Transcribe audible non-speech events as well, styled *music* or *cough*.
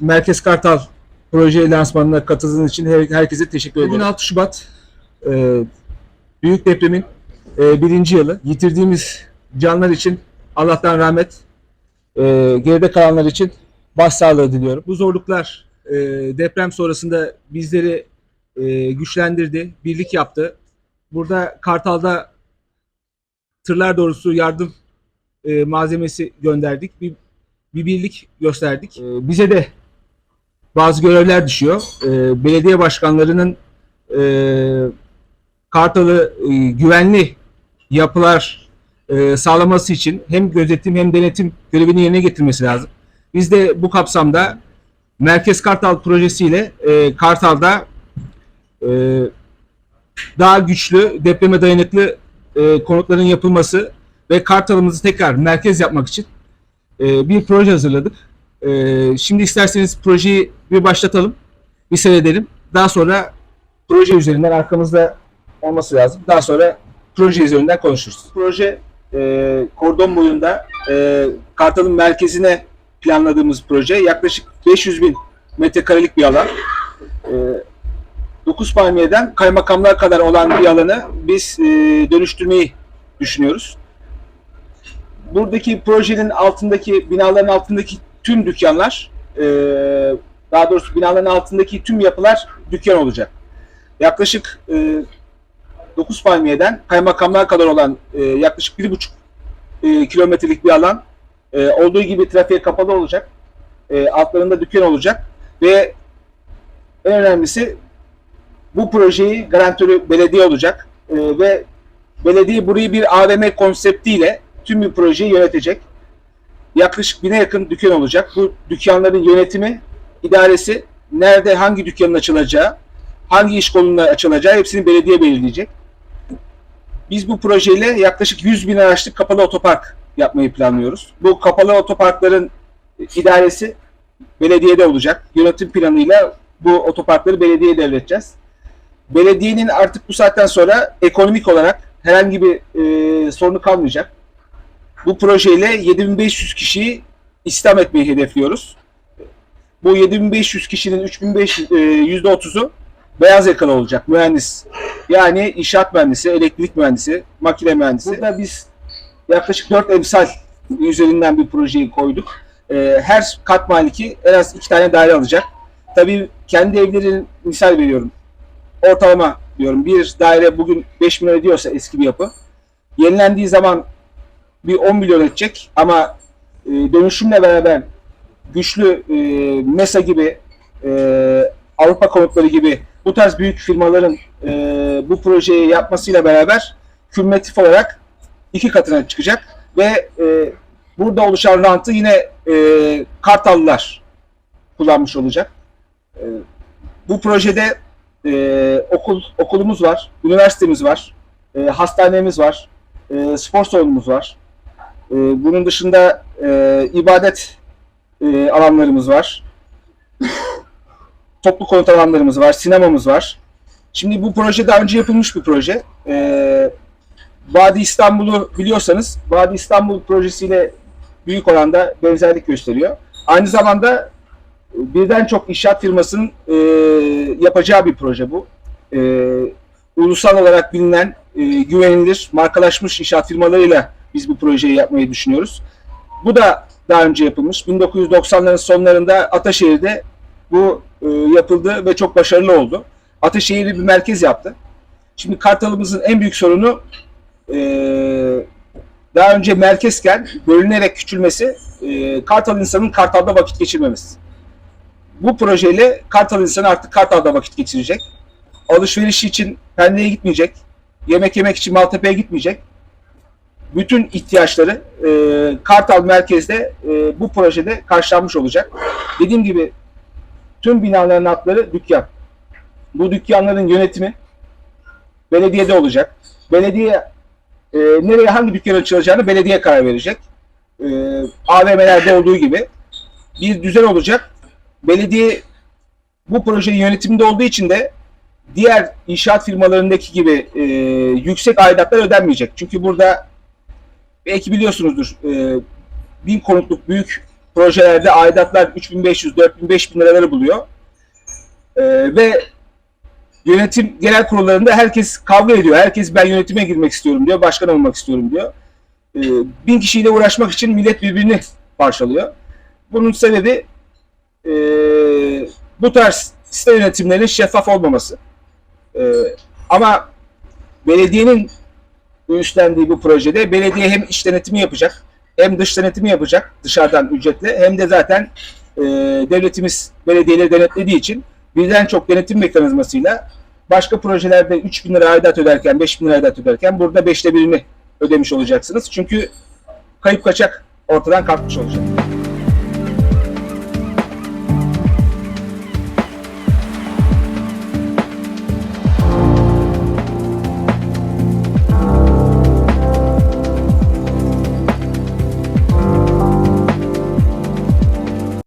Merkez Kartal proje lansmanına katıldığınız için her- herkese teşekkür ederim. Bugün 6 Şubat e, büyük depremin e, birinci yılı. Yitirdiğimiz canlar için Allah'tan rahmet, e, geride kalanlar için başsağlığı diliyorum. Bu zorluklar e, deprem sonrasında bizleri e, güçlendirdi, birlik yaptı. Burada Kartal'da tırlar doğrusu yardım e, malzemesi gönderdik. Bir, bir birlik gösterdik. E, bize de bazı görevler düşüyor. E, belediye başkanlarının e, Kartal'ı e, güvenli yapılar e, sağlaması için hem gözetim hem denetim görevini yerine getirmesi lazım. Biz de bu kapsamda Merkez Kartal projesiyle e, Kartal'da e, daha güçlü, depreme dayanıklı e, konutların yapılması ve Kartal'ımızı tekrar merkez yapmak için e, bir proje hazırladık. E, şimdi isterseniz projeyi bir başlatalım, bir seyredelim. Daha sonra proje üzerinden arkamızda olması lazım. Daha sonra proje üzerinden konuşuruz. Proje e, kordon boyunda e, Kartal'ın merkezine planladığımız proje. Yaklaşık 500 bin metrekarelik bir alan. E, 9 palmiyeden kaymakamlar kadar olan bir alanı biz e, dönüştürmeyi düşünüyoruz. Buradaki projenin altındaki, binaların altındaki tüm dükkanlar, e, daha doğrusu binaların altındaki tüm yapılar dükkan olacak. Yaklaşık e, 9 palmiyeden kaymakamlar kadar olan e, yaklaşık 1,5 e, kilometrelik bir alan e, olduğu gibi trafiğe kapalı olacak. E, altlarında dükkan olacak ve en önemlisi bu projeyi garantörü belediye olacak E, ve belediye burayı bir AVM konseptiyle tüm bir projeyi yönetecek. Yaklaşık bine yakın dükkan olacak. Bu dükkanların yönetimi, idaresi, nerede hangi dükkanın açılacağı, hangi iş kolunda açılacağı hepsini belediye belirleyecek. Biz bu projeyle yaklaşık 100 bin araçlık kapalı otopark yapmayı planlıyoruz. Bu kapalı otoparkların idaresi belediyede olacak. Yönetim planıyla bu otoparkları belediyeye devredeceğiz. Belediyenin artık bu saatten sonra ekonomik olarak herhangi bir e, sorunu kalmayacak. Bu projeyle 7500 kişiyi istihdam etmeyi hedefliyoruz. Bu 7500 kişinin 3500 e, %30'u beyaz yakalı olacak mühendis. Yani inşaat mühendisi, elektrik mühendisi, makine mühendisi. Burada biz yaklaşık 4 emsal üzerinden bir projeyi koyduk. Ee, her kat maliki en az iki tane daire alacak. Tabii kendi evlerin misal veriyorum. Ortalama diyorum bir daire bugün 5 milyon ediyorsa eski bir yapı. Yenilendiği zaman bir 10 milyon edecek ama e, dönüşümle beraber güçlü e, MESA gibi e, Avrupa konutları gibi bu tarz büyük firmaların e, bu projeyi yapmasıyla beraber kümülatif olarak iki katına çıkacak ve e, burada oluşan rantı yine e, Kartallılar kullanmış olacak. E, bu projede e, okul okulumuz var, üniversitemiz var, e, hastanemiz var, e, spor salonumuz var. E, bunun dışında e, ibadet e, alanlarımız var. *coughs* Toplu konut alanlarımız var, sinemamız var. Şimdi bu proje daha önce yapılmış bir proje. Ee, Vadi İstanbul'u biliyorsanız Vadi İstanbul projesiyle büyük oranda benzerlik gösteriyor. Aynı zamanda e, birden çok inşaat firmasının e, yapacağı bir proje bu. E, ulusal olarak bilinen, e, güvenilir, markalaşmış inşaat firmalarıyla biz bu projeyi yapmayı düşünüyoruz. Bu da daha önce yapılmış. 1990'ların sonlarında Ataşehir'de bu e, yapıldı ve çok başarılı oldu. Ataşehir'i bir merkez yaptı. Şimdi Kartal'ımızın en büyük sorunu e, daha önce merkezken bölünerek küçülmesi, e, Kartal insanın Kartal'da vakit geçirmemesi. Bu projeyle Kartal insanı artık Kartal'da vakit geçirecek. Alışveriş için Pendik'e gitmeyecek. Yemek yemek için Maltepe'ye gitmeyecek. Bütün ihtiyaçları e, Kartal merkezde e, bu projede karşılanmış olacak. Dediğim gibi tüm binaların altları dükkan. Bu dükkanların yönetimi belediyede olacak. Belediye e, nereye hangi dükkan açılacağını belediye karar verecek. E, AVM'lerde olduğu gibi bir düzen olacak. Belediye bu projenin yönetiminde olduğu için de diğer inşaat firmalarındaki gibi e, yüksek aidatlar ödenmeyecek. Çünkü burada belki biliyorsunuzdur e, bin konutluk büyük projelerde aidatlar 3500, 4000, 5000 liraları buluyor. Ee, ve yönetim genel kurullarında herkes kavga ediyor. Herkes ben yönetime girmek istiyorum diyor, başkan olmak istiyorum diyor. Ee, bin kişiyle uğraşmak için millet birbirini parçalıyor. Bunun sebebi e, bu tarz site yönetimlerinin şeffaf olmaması. E, ama belediyenin üstlendiği bu projede belediye hem iç denetimi yapacak hem dış denetimi yapacak dışarıdan ücretle hem de zaten e, devletimiz belediyeleri denetlediği için birden çok denetim mekanizmasıyla başka projelerde 3 bin lira aidat öderken 5 bin lira aidat öderken burada beşte birini ödemiş olacaksınız. Çünkü kayıp kaçak ortadan kalkmış olacak.